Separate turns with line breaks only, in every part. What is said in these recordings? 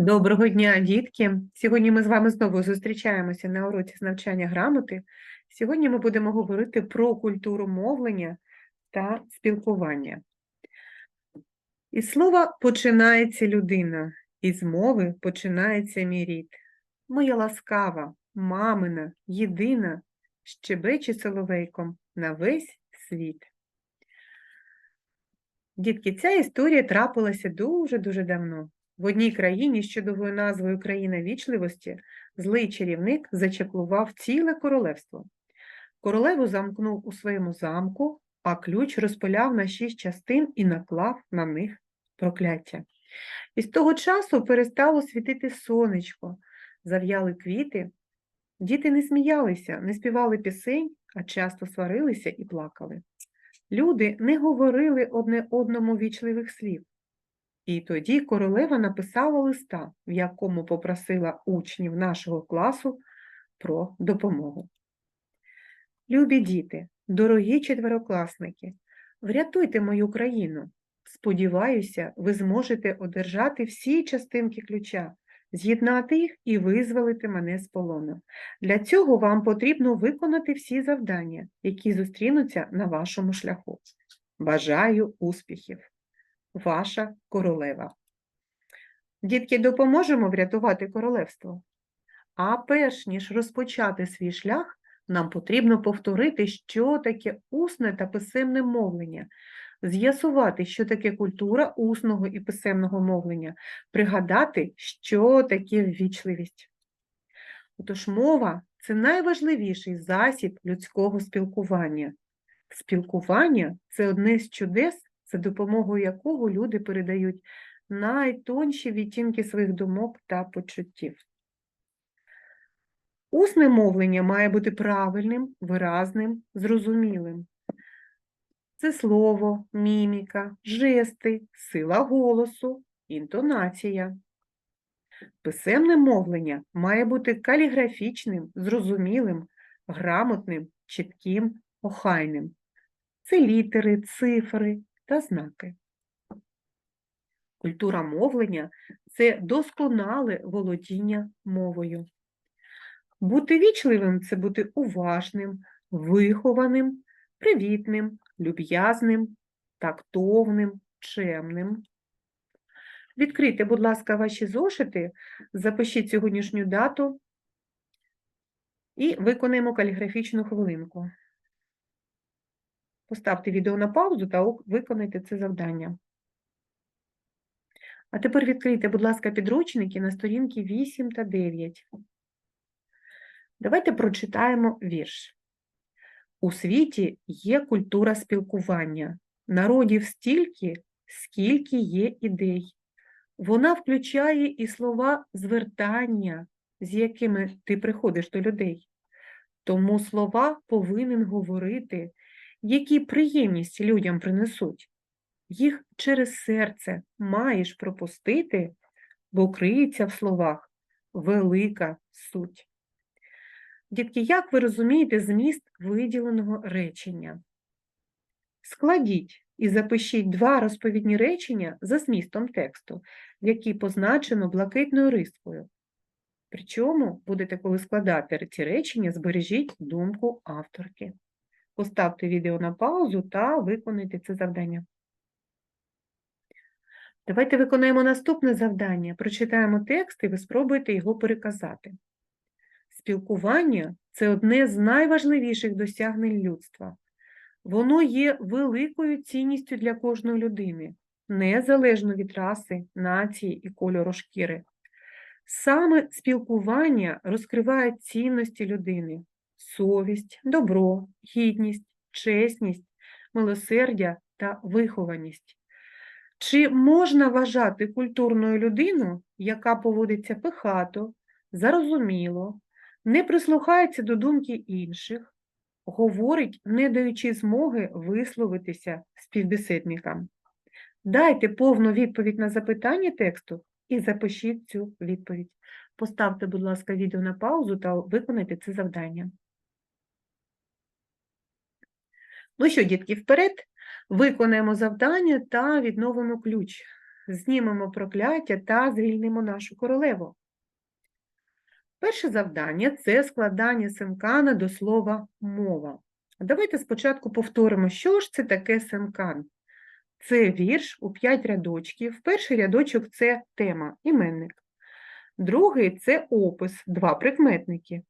Доброго дня, дітки! Сьогодні ми з вами знову зустрічаємося на уроці з навчання грамоти. Сьогодні ми будемо говорити про культуру мовлення та спілкування. Із слова починається людина, із мови починається мій рід. Моя ласкава, мамина, єдина, щебече соловейком на весь світ. Дітки, ця історія трапилася дуже-дуже давно. В одній країні з чудовою назвою Країна вічливості злий чарівник зачаклував ціле королевство. Королеву замкнув у своєму замку, а ключ розпиляв на шість частин і наклав на них прокляття. І з того часу перестало світити сонечко, зав'яли квіти. Діти не сміялися, не співали пісень, а часто сварилися і плакали. Люди не говорили одне одному вічливих слів. І тоді королева написала листа, в якому попросила учнів нашого класу про допомогу. Любі діти, дорогі четверокласники, врятуйте мою країну. Сподіваюся, ви зможете одержати всі частинки ключа, з'єднати їх і визволити мене з полону. Для цього вам потрібно виконати всі завдання, які зустрінуться на вашому шляху. Бажаю успіхів! Ваша королева. Дітки, допоможемо врятувати королевство. А перш ніж розпочати свій шлях, нам потрібно повторити, що таке усне та писемне мовлення, з'ясувати, що таке культура усного і писемного мовлення, пригадати, що таке ввічливість. Отож, мова це найважливіший засіб людського спілкування. Спілкування це одне з чудес за допомогою якого люди передають найтонші відтінки своїх думок та почуттів. Усне мовлення має бути правильним, виразним, зрозумілим. Це слово, міміка, жести, сила голосу, інтонація. Писемне мовлення має бути каліграфічним, зрозумілим, грамотним, чітким, охайним. Це літери, цифри, та знаки. Культура мовлення це досконале володіння мовою. Бути вічливим це бути уважним, вихованим, привітним, люб'язним, тактовним, чемним. Відкрийте, будь ласка, ваші зошити, запишіть сьогоднішню дату і виконаємо каліграфічну хвилинку. Поставте відео на паузу та виконайте це завдання. А тепер відкрийте, будь ласка, підручники на сторінки 8 та 9. Давайте прочитаємо вірш. У світі є культура спілкування, народів стільки, скільки є ідей. Вона включає і слова звертання, з якими ти приходиш до людей. Тому слова повинен говорити які приємність людям принесуть. Їх через серце маєш пропустити, бо криється в словах велика суть. Дітки, як ви розумієте зміст виділеного речення? Складіть і запишіть два розповідні речення за змістом тексту, які позначено блакитною рискою. Причому будете, коли складати ці речення, збережіть думку авторки. Поставте відео на паузу та виконайте це завдання. Давайте виконаємо наступне завдання. Прочитаємо текст і ви спробуєте його переказати. Спілкування це одне з найважливіших досягнень людства. Воно є великою цінністю для кожної людини, незалежно від раси, нації і кольору шкіри. Саме спілкування розкриває цінності людини, совість, добро, гідність, чесність, милосердя та вихованість. Чи можна вважати культурною людину, яка поводиться пихато, зарозуміло, не прислухається до думки інших, говорить, не даючи змоги висловитися співбесідникам? Дайте повну відповідь на запитання тексту і запишіть цю відповідь. Поставте, будь ласка, відео на паузу та виконайте це завдання. Ну що, дітки, вперед, виконаємо завдання та відновимо ключ. знімемо прокляття та звільнимо нашу королеву. Перше завдання це складання синкана до слова мова. Давайте спочатку повторимо, що ж це таке синкан. Це вірш у 5 рядочків. Перший рядочок це тема, іменник. Другий це опис, два прикметники.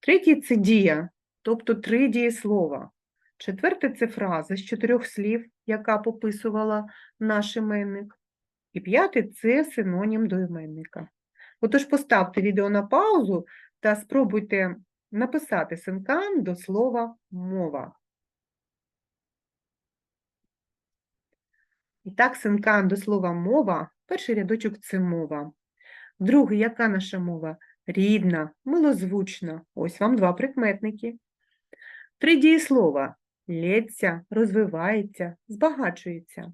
Третій це дія, тобто три дієслова. Четверте це фраза з чотирьох слів, яка пописувала наш іменник. І п'яте це синонім до іменника. Отож, поставте відео на паузу та спробуйте написати синкан до слова мова. І так, синкан до слова мова, перший рядочок це мова. Другий, яка наша мова? Рідна, милозвучна. Ось вам два прикметники. Три дієслова лється, розвивається, збагачується.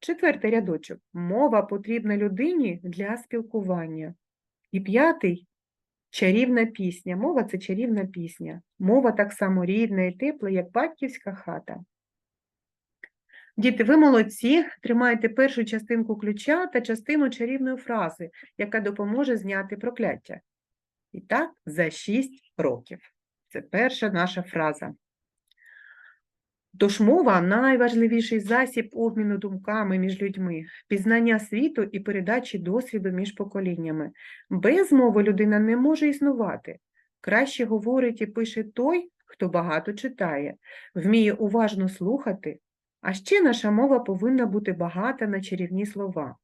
Четвертий рядочок. Мова потрібна людині для спілкування. І п'ятий чарівна пісня. Мова це чарівна пісня. Мова так само рідна і тепла, як батьківська хата. Діти, ви молодці, тримайте першу частинку ключа та частину чарівної фрази, яка допоможе зняти прокляття. І так, за 6 років. Це перша наша фраза. Тож мова найважливіший засіб обміну думками між людьми, пізнання світу і передачі досвіду між поколіннями. Без мови людина не може існувати. Краще говорить і пише той, хто багато читає, вміє уважно слухати, а ще наша мова повинна бути багата на чарівні слова.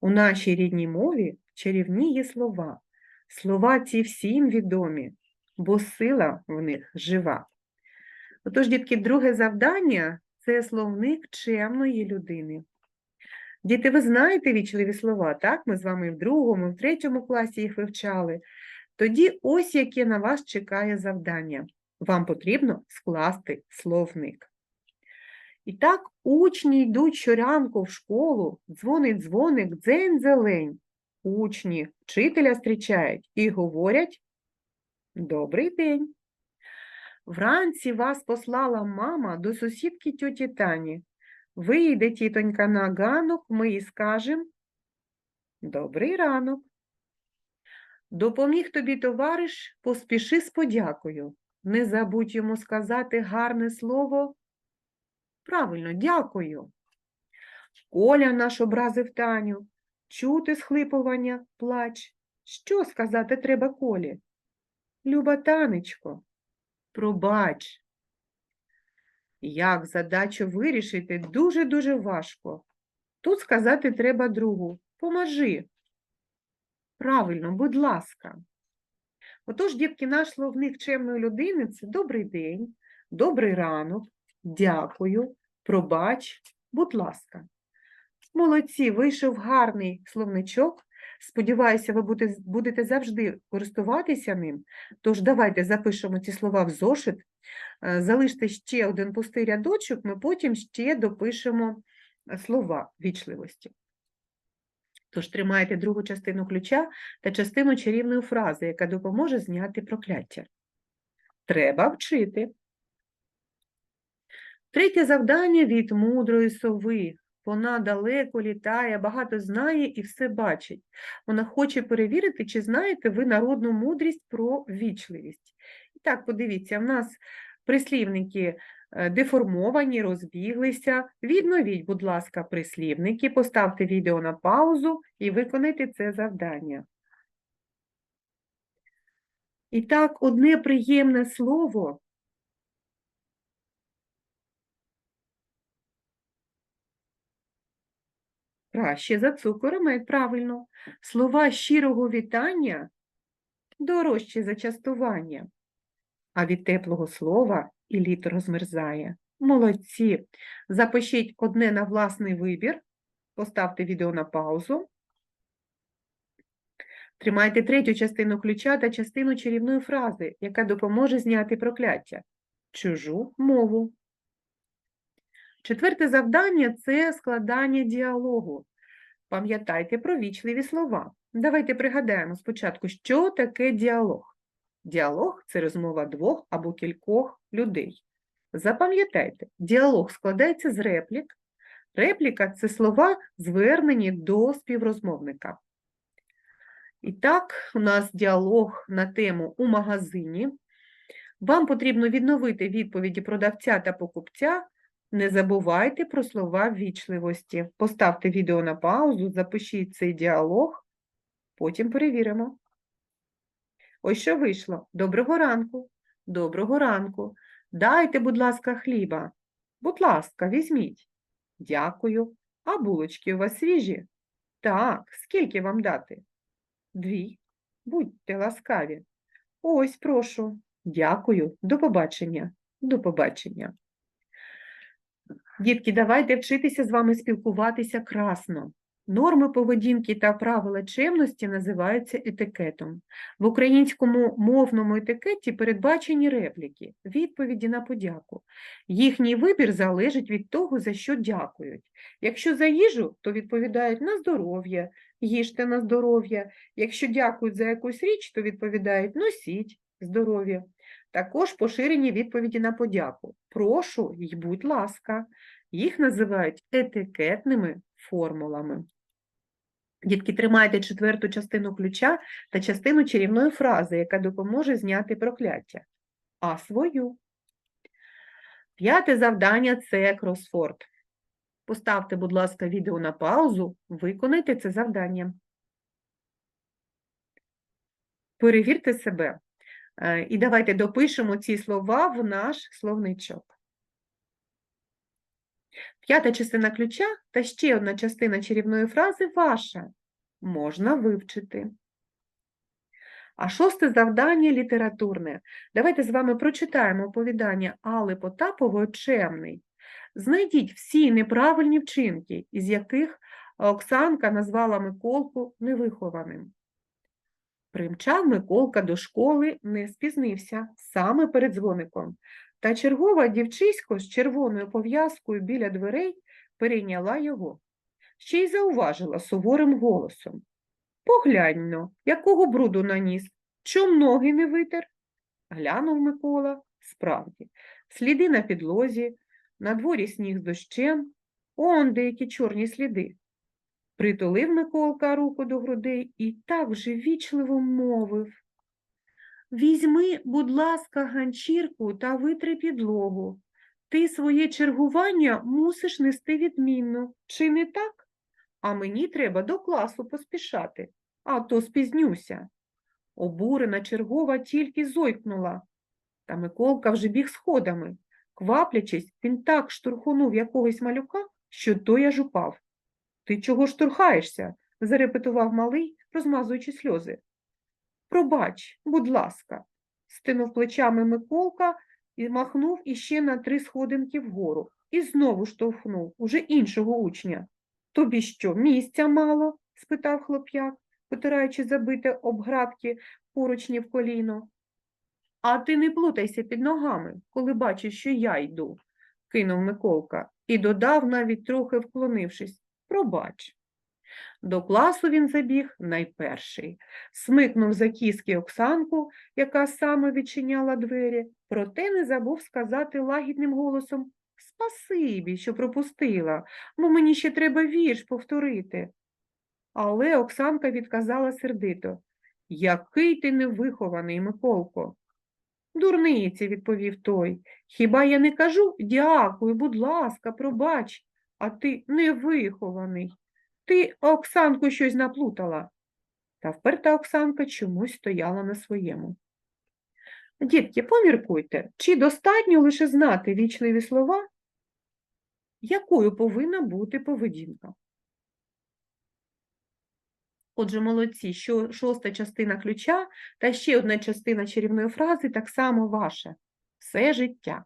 У нашій рідній мові чарівні є слова. Слова ці всім відомі, бо сила в них жива. Отож, дітки, друге завдання це словник чемної людини. Діти, ви знаєте вічливі слова, так? Ми з вами в другому, в третьому класі їх вивчали. Тоді ось яке на вас чекає завдання. Вам потрібно скласти словник. І так учні йдуть щоранку в школу, дзвонить дзвоник, дзень зелень. Учні вчителя зустрічають і говорять Добрий день. Вранці вас послала мама до сусідки тьоті Тані. Вийде тітонька на ганок, ми їй скажем Добрий ранок. Допоміг тобі товариш, поспіши з подякою. Не забудь йому сказати гарне слово. Правильно, дякую. Коля наш образив Таню. Чути схлипування, плач. Що сказати треба Колі? Люба танечко, пробач. Як задачу вирішити дуже-дуже важко. Тут сказати треба другу поможи. Правильно, будь ласка. Отож, дітки, наш словник чемної людини це добрий день, добрий ранок, дякую, пробач, будь ласка. Молодці, вийшов гарний словничок. Сподіваюся, ви будете, завжди користуватися ним. Тож давайте запишемо ці слова в зошит, е, залиште ще один пустий рядочок, ми потім ще допишемо е, слова вічливості. Тож тримайте другу частину ключа та частину чарівної фрази, яка допоможе зняти прокляття. Треба вчити. Третє завдання від мудрої сови. Вона далеко літає, багато знає і все бачить. Вона хоче перевірити, чи знаєте ви народну мудрість про вічливість. І так, подивіться, в нас прислівники е, деформовані, розбіглися. Відновіть, будь ласка, прислівники, поставте відео на паузу і виконайте це завдання. І так, одне приємне слово краще за цукор і мед, правильно. Слова щирого вітання дорожчі за частування, а від теплого слова і літо розмерзає. Молодці! Запишіть одне на власний вибір, поставте відео на паузу. Тримайте третю частину ключа та частину чарівної фрази, яка допоможе зняти прокляття. Чужу мову. Четверте завдання це складання діалогу. Пам'ятайте про вічливі слова. Давайте пригадаємо спочатку, що таке діалог. Діалог це розмова двох або кількох людей. Запам'ятайте, діалог складається з реплік, Репліка це слова, звернені до співрозмовника. І так, у нас діалог на тему у магазині. Вам потрібно відновити відповіді продавця та покупця. Не забувайте про слова ввічливості. Поставте відео на паузу, запишіть цей діалог, потім перевіримо. Ось що вийшло. Доброго ранку. Доброго ранку. Дайте, будь ласка, хліба. Будь ласка, візьміть. Дякую. А булочки у вас свіжі? Так, скільки вам дати? Дві. Будьте ласкаві. Ось, прошу. Дякую. До побачення. До побачення. Дітки, давайте вчитися з вами спілкуватися красно. Норми поведінки та правила чемності називаються етикетом. В українському мовному етикеті передбачені репліки, відповіді на подяку. Їхній вибір залежить від того, за що дякують. Якщо за їжу, то відповідають на здоров'я, їжте на здоров'я. Якщо дякують за якусь річ, то відповідають носіть здоров'я. Також поширені відповіді на подяку. Прошу й будь ласка. Їх називають етикетними формулами. Дітки, тримайте четверту частину ключа та частину чарівної фрази, яка допоможе зняти прокляття. А свою. П'яте завдання це кросфорд. Поставте, будь ласка, відео на паузу, виконайте це завдання. Перевірте себе. Е, І давайте допишемо ці слова в наш словничок. П'ята частина ключа та ще одна частина чарівної фрази ваша. Можна вивчити. А шосте завдання літературне. Давайте з вами прочитаємо оповідання Алли Потапової «Чемний». Знайдіть всі неправильні вчинки, із яких Оксанка назвала Миколку невихованим. Примчав Миколка до школи, не спізнився, саме перед дзвоником. Та чергова дівчисько з червоною пов'язкою біля дверей перейняла його. Ще й зауважила суворим голосом. Поглянь-но, якого бруду наніс, чом ноги не витер? Глянув Микола, справді, сліди на підлозі, на дворі сніг з дощем, он деякі чорні сліди. Притулив Миколка руку до грудей і так вже вічливо мовив. Візьми, будь ласка, ганчірку та витри підлогу. Ти своє чергування мусиш нести відмінно, чи не так? А мені треба до класу поспішати, а то спізнюся. Обурена чергова тільки зойкнула. Та Миколка вже біг сходами. Кваплячись, він так штурхунув якогось малюка, що той аж упав. Ти чого штурхаєшся? зарепетував малий, розмазуючи сльози. Пробач, будь ласка, стинув плечами Миколка і махнув іще на три сходинки вгору і знову штовхнув уже іншого учня. Тобі що, місця мало? спитав хлоп'як, потираючи забите об градки поручні в коліно. А ти не плутайся під ногами, коли бачиш, що я йду, кинув Миколка і додав, навіть трохи вклонившись. Пробач. До класу він забіг найперший, смикнув за кіски Оксанку, яка саме відчиняла двері, проте не забув сказати лагідним голосом Спасибі, що пропустила, бо мені ще треба вірш повторити. Але Оксанка відказала сердито Який ти невихований, Миколко. Дурниці, відповів той. Хіба я не кажу дякую, будь ласка, пробач, а ти невихований. Ти, Оксанку, щось наплутала. Та вперта Оксанка чомусь стояла на своєму. Дітки, поміркуйте, чи достатньо лише знати вічливі слова, якою повинна бути поведінка? Отже, молодці, що шоста частина ключа та ще одна частина чарівної фрази так само ваша – все життя.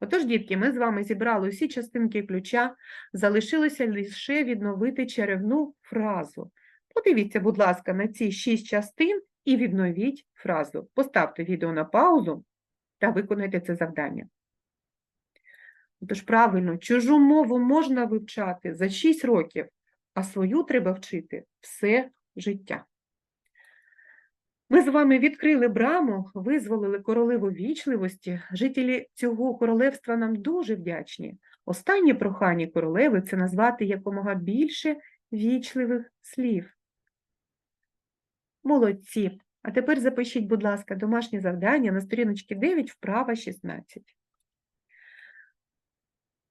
Отож, дітки, ми з вами зібрали усі частинки ключа, залишилося лише відновити чарівну фразу. Подивіться, будь ласка, на ці шість частин і відновіть фразу. Поставте відео на паузу та виконайте це завдання. Тож правильно, чужу мову можна вивчати за 6 років, а свою треба вчити все життя. Ми з вами відкрили браму, визволили королеву вічливості. Жителі цього королевства нам дуже вдячні. Останнє прохання королеви це назвати якомога більше вічливих слів. Молодці. А тепер запишіть, будь ласка, домашнє завдання на сторіночці 9, вправа 16.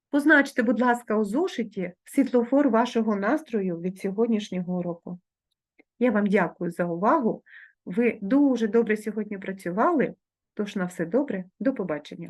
Позначте, будь ласка, у зошиті світлофор вашого настрою від сьогоднішнього уроку. Я вам дякую за увагу. Ви дуже добре сьогодні працювали, тож на все добре, до побачення.